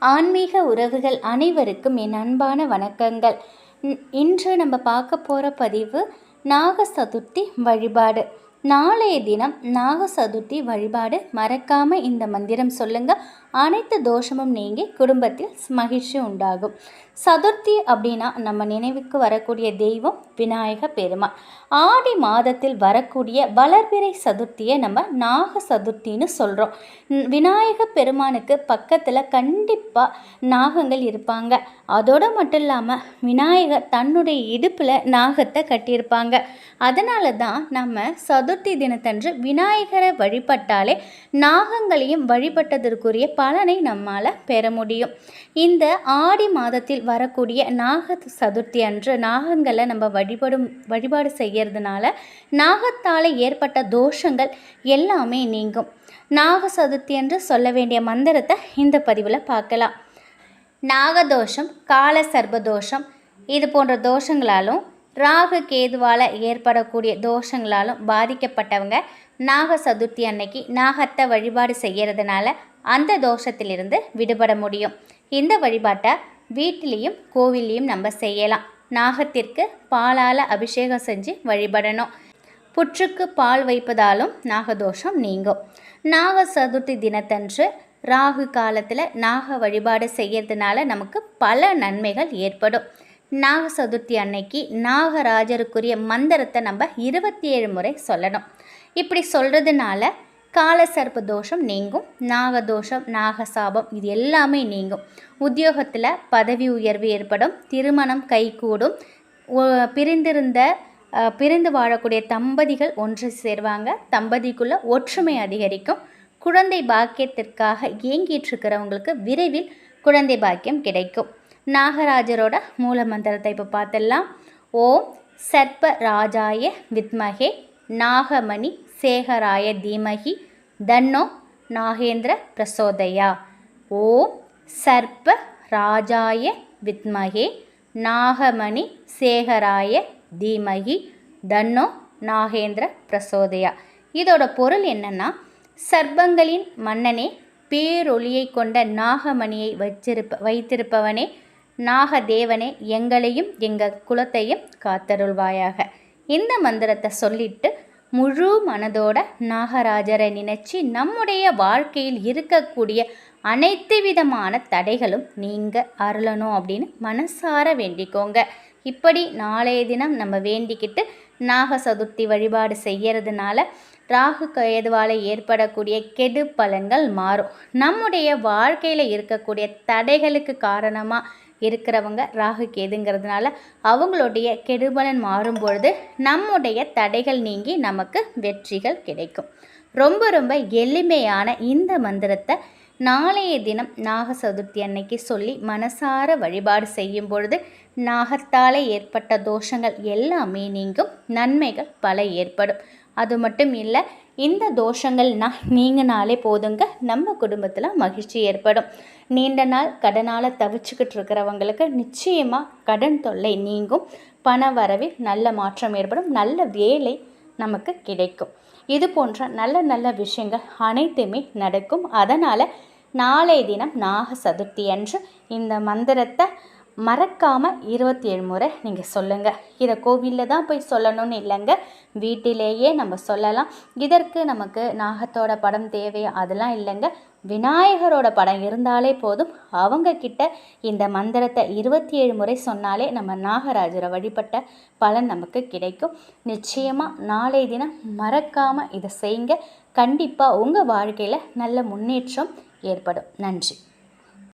ஆன்மீக உறவுகள் அனைவருக்கும் என் அன்பான வணக்கங்கள். இன்று நம்ம பார்க்க போகிற பதிவு நாக சதுர்த்தி வழிபாடு. நாளைய தினம் நாக சதுர்த்தி வழிபாடு மறக்காமல் இந்த மந்திரம் சொல்லுங்கள் அனைத்து தோஷமும் நீங்கி குடும்பத்தில் மகிழ்ச்சி உண்டாகும். சதுர்த்தி அப்படின்னா நம்ம நினைவுக்கு வரக்கூடிய தெய்வம் விநாயக பெருமாள். ஆடி மாதத்தில் வரக்கூடிய வளர்பிறை சதுர்த்தியை நம்ம நாக சதுர்த்தின்னு சொல்கிறோம் விநாயக பெருமானுக்கு பக்கத்தில் கண்டிப்பாக நாகங்கள் இருப்பாங்க. அதோடு மட்டும் இல்லாமல் விநாயகர் தன்னுடைய இடுப்பில் நாகத்தை கட்டியிருப்பாங்க. அதனால தான் நம்ம சது சதுர்த்தி தினத்தன்று விநாயகரை வழிபட்டாலே நாகங்களையும் வழிபட்டதற்குரிய பலனை நம்மால் பெற முடியும். இந்த ஆடி மாதத்தில் வரக்கூடிய நாக சதுர்த்தி அன்று நாகங்களை நம்ம வழிபடும் வழிபாடு செய்கிறதுனால நாகத்தால் ஏற்பட்ட தோஷங்கள் எல்லாமே நீங்கும். நாக சதுர்த்தி என்று சொல்ல வேண்டிய மந்திரத்தை இந்த பதிவில் பார்க்கலாம். நாகதோஷம் கால சர்பதோஷம் இது போன்ற தோஷங்களாலும் ராகு கேதுவால் ஏற்படக்கூடிய தோஷங்களாலும் பாதிக்கப்பட்டவங்க நாக சதுர்த்தி அன்னைக்கு நாகத்தை வழிபாடு செய்கிறதுனால அந்த தோஷத்திலிருந்து விடுபட முடியும். இந்த வழிபாட்டை வீட்டிலையும் கோவில்லையும் நம்ம செய்யலாம். நாகத்திற்கு பாலால் அபிஷேகம் செஞ்சு வழிபடணும். புற்றுக்கு பால் வைப்பதாலும் நாகதோஷம் நீங்கும். நாக சதுர்த்தி தினத்தன்று ராகு காலத்தில் நாக வழிபாடு செய்கிறதுனால நமக்கு பல நன்மைகள் ஏற்படும். நாக சதுர்த்தி அன்னைக்கு நாகராஜருக்குரிய மந்திரத்தை நம்ம இருபத்தி ஏழு முறை சொல்லணும். இப்படி சொல்கிறதுனால காலசர்ப்ப தோஷம் நீங்கும் நாகதோஷம் நாகசாபம் இது எல்லாமே நீங்கும். உத்தியோகத்தில் பதவி உயர்வு ஏற்படும் திருமணம் கைகூடும் பிரிந்திருந்த பிரிந்து வாழக்கூடிய தம்பதிகள் ஒன்று சேர்வாங்க. தம்பதிக்குள்ளே ஒற்றுமை அதிகரிக்கும். குழந்தை பாக்கியத்திற்காக இயங்கிட்டு இருக்கிறவங்களுக்கு விரைவில் குழந்தை பாக்கியம் கிடைக்கும். நாகராஜரோட மூல மந்திரத்தை இப்போ பார்த்துடலாம். ஓம் சர்ப்ப ராஜாய வித்மகே நாகமணி சேகராய தீமகி தன்னோ நாகேந்திர பிரசோதயா. ஓம் சர்ப்ப ராஜாய வித்மகே நாகமணி சேகராய தீமகி தன்னோ நாகேந்திர பிரசோதயா. இதோட பொருள் என்னன்னா சர்ப்பங்களின் மன்னனே பேரொளியை கொண்ட நாகமணியை வச்சிருப்ப வைத்திருப்பவனே நாகதேவனே எங்களையும் எங்கள் குலத்தையும் காத்தருள்வாயாக. இந்த மந்திரத்தை சொல்லிட்டு முழு மனதோட நாகராஜரை நினைச்சு நம்முடைய வாழ்க்கையில் இருக்கக்கூடிய அனைத்து விதமான தடைகளும் நீங்கள் அருளணும் அப்படின்னு மனசார வேண்டிக்கோங்க. இப்படி நாளைய தினம் நம்ம வேண்டிக்கிட்டு நாக சதுர்த்தி வழிபாடு செய்கிறதுனால ராகு கேதுவால் ஏற்படக்கூடிய கெடு பலன்கள் மாறும். நம்முடைய வாழ்க்கையில் இருக்கக்கூடிய தடைகளுக்கு காரணமாக இருக்கிறவங்க ராகு கேதுங்கிறதுனால அவங்களுடைய கெடுபலன் மாறும் பொழுது நம்முடைய தடைகள் நீங்கி நமக்கு வெற்றிகள் கிடைக்கும். ரொம்ப ரொம்ப எளிமையான இந்த மந்திரத்தை நாளைய தினம் நாக சதுர்த்தி அன்னைக்கு சொல்லி மனசார வழிபாடு செய்யும் பொழுது நாகத்தாலே ஏற்பட்ட தோஷங்கள் எல்லாமே நீங்கும் நன்மைகள் பல ஏற்படும். அது மட்டும் இல்லை இந்த தோஷங்கள்னா நீங்கனாலே போதுங்க நம்ம குடும்பத்தில் மகிழ்ச்சி ஏற்படும். நீண்ட நாள் கடனால் தவிச்சுக்கிட்டு இருக்கிறவங்களுக்கு நிச்சயமாக கடன் தொல்லை நீங்கும். பண வரவில் நல்ல மாற்றம் ஏற்படும் நல்ல வேலை நமக்கு கிடைக்கும். இது போன்ற நல்ல நல்ல விஷயங்கள் அனைத்துமே நடக்கும். அதனால் நாளை தினம் நாக சதுர்த்தி அன்று இந்த மந்திரத்தை மறக்காமல் இருபத்தி ஏழு முறை நீங்கள் சொல்லுங்கள் இதை கோவிலில் தான் போய் சொல்லணும்னு இல்லைங்க. வீட்டிலேயே நம்ம சொல்லலாம். இதற்கு நமக்கு நாகத்தோட படம் தேவை அதெல்லாம் இல்லைங்க. விநாயகரோட படம் இருந்தாலே போதும். அவங்கக்கிட்ட இந்த மந்திரத்தை இருபத்தி ஏழு முறை சொன்னாலே நம்ம நாகராஜரை வழிபட்ட பலன் நமக்கு கிடைக்கும். நிச்சயமாக நாளை தினம் மறக்காமல் இதை செய்யுங்க. கண்டிப்பாக உங்கள் வாழ்க்கையில் நல்ல முன்னேற்றம் ஏற்படும். நன்றி.